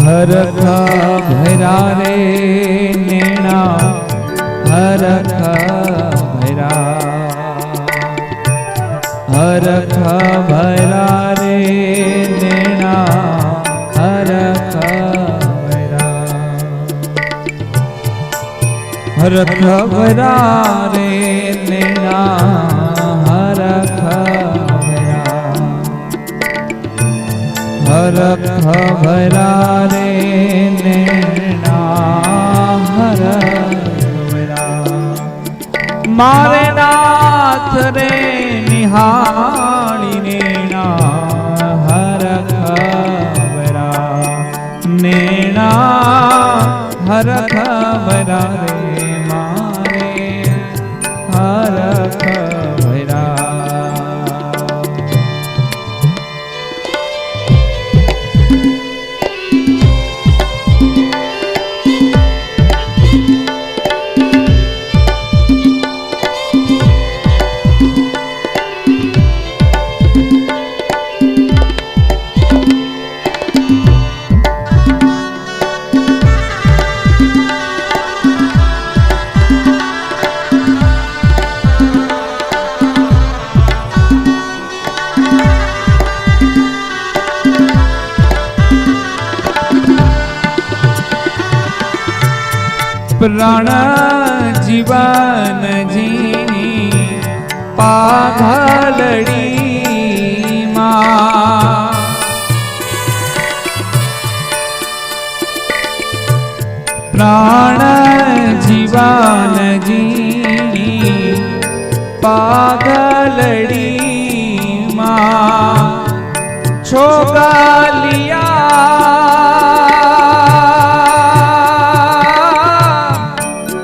હરખ ભરા રે નેણા હરખ ભરા હરખ ભરા રે નેણા હરખ ભરા હરખ ભરા રે નેણા હરખ ભરા રે નેણા હરખ ભરા મારે નાથ રે નિહાળીને ના हर ભરા નેણા હરખ ભરા રે. પ્રાણ જીવન જીની પાઘલડી માં પ્રાણ જીવન જીની પાઘલડી માં છોગાલિયા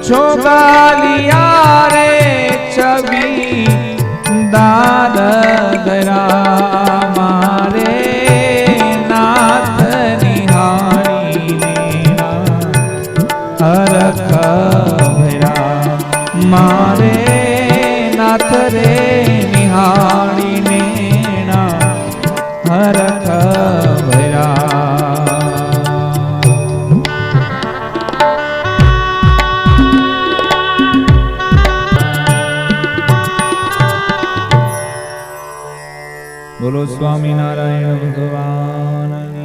છોગાલિયા રે છબી દાદરા મારે નાથ નિહારી હરખ ભરા મારે નાથ રે બોલો સ્વામિનારાયણ ભગવાન.